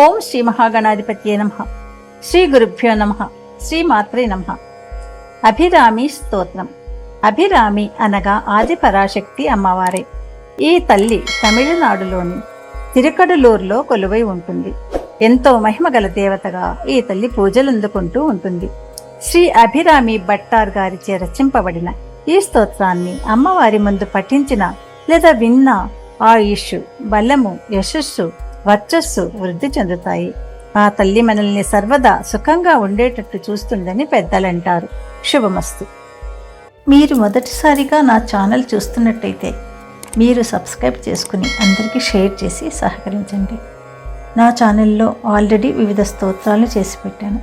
ఓం శ్రీ మహాగణాధిపత్యే నమ. శ్రీ గురుభ్యో నమ. శ్రీ మాత్రే నమ. అభిరామి స్తోత్రం. అభిరామి అనగా ఆది పరాశక్తి అమ్మవారే. ఈ తల్లి తమిళనాడులోని తిరుకడులూరులో కొలువై ఉంటుంది. ఎంతో మహిమగల దేవతగా ఈ తల్లి పూజలందుకుంటూ ఉంటుంది. శ్రీ అభిరామి భట్టార్ గారిచే రచింపబడిన ఈ స్తోత్రాన్ని అమ్మవారి ముందు పఠించిన లేదా విన్న ఆయుష్ బలము యశస్సు వర్చస్సు వృద్ధి చెందుతాయి. ఆ తల్లి మనల్ని సర్వదా సుఖంగా ఉండేటట్టు చూస్తుందని పెద్దలంటారు. శుభమస్తు. మీరు మొదటిసారిగా నా ఛానల్ చూస్తున్నట్టయితే మీరు సబ్స్క్రైబ్ చేసుకుని అందరికీ షేర్ చేసి సహకరించండి. నా ఛానల్లో ఆల్రెడీ వివిధ స్తోత్రాలు చేసి పెట్టాను.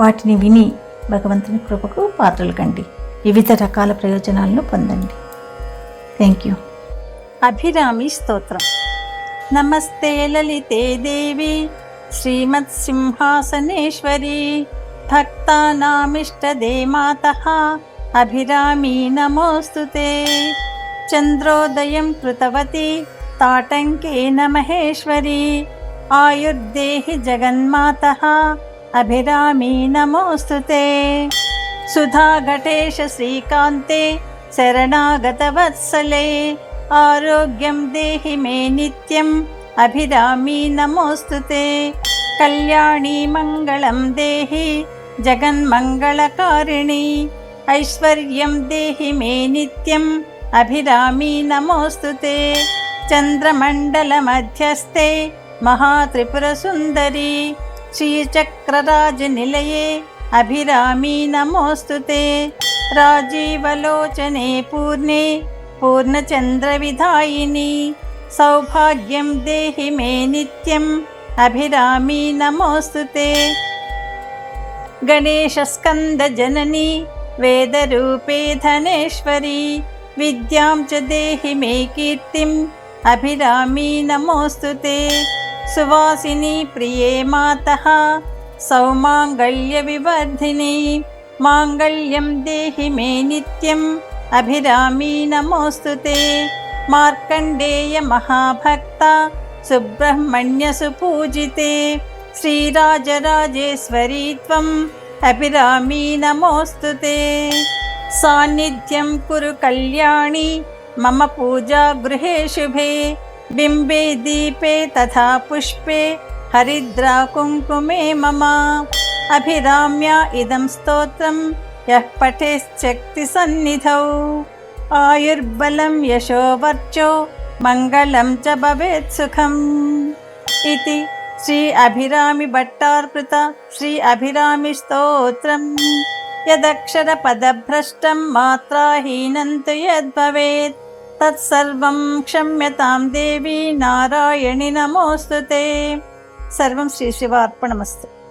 వాటిని విని భగవంతుని కృపకు పాత్రలు కండి. వివిధ రకాల ప్రయోజనాలను పొందండి. Thank you. అభిరామి స్తోత్రం. నమస్తే లలితే దేవి. శ్రీమత్సింహాసనేశ్వరి. భక్తానామిష్టదే మాత. అభిరామి నమోస్తుతే. చంద్రోదయం కృతవతి. తాటంకేన మహేశ్వరి ఆయుర్దేహి జగన్మాత. అభిరామి నమోస్తుతే. సుధాఘటేశ శ్రీకాంతే. శరణాగతవత్సలే ఆరోగ్యం దేహి మే నిత్యం. అభిరామి నమోస్తుతే కళ్యాణి మంగళం దేహి. జగన్మంగళకారిణి. ఐశ్వర్యం దేహి మే నిత్యం. అభిరామి నమోస్తుతే చంద్రమండలమధ్యస్థే మహాత్రిపురసుందరి శ్రీచక్రరాజనిలయే అభిరామి నమోస్తుతే రాజీవలోచనే పూర్ణే. పూర్ణచంద్రవిధాయిని पूर्णचन्द्रविधायिनी सौभाग्यं देहि मे नित्यम् अभिरामि नमोऽस्तु ते। गणेशस्कन्दजननी वेदरूपे धनेश्वरी विद्यां च देहि मे कीर्तिम् अभिरामि नमोऽस्तु ते। सुवासिनी प्रिये मातः सौमाङ्गल्यविवर्धिनी माङ्गल्यं देहि मे नित्यम् अभिरामी नमोऽस्तु ते। मार्कण्डेयमहाभक्ता सुब्रह्मण्यसुपूजिते श्रीराजराजेश्वरी त्वम् अभिरामी नमोऽस्तु ते। सान्निध्यं कुरु कल्याणी मम पूजा गृहे शुभे। बिम्बे दीपे तथा पुष्पे हरिद्रा कुङ्कुमे मम। अभिराम्या इदं स्तोत्रम्। సన్నిధౌ. ఆయుర్బలం యశోవర్చో మంగళం చ భవేత్ సుఖం. ఇది శ్రీ అభిరామి భట్టార్పృత శ్రీ అభిరామి స్తోత్రం. యదక్షర పదభ్రష్టం మాత్రాహీనం తు యద్భవేత్ తత్సర్వం క్షమ్యతాం దేవి నారాయణి నమోస్తుతే. సర్వం శ్రీ శివార్పణమస్తు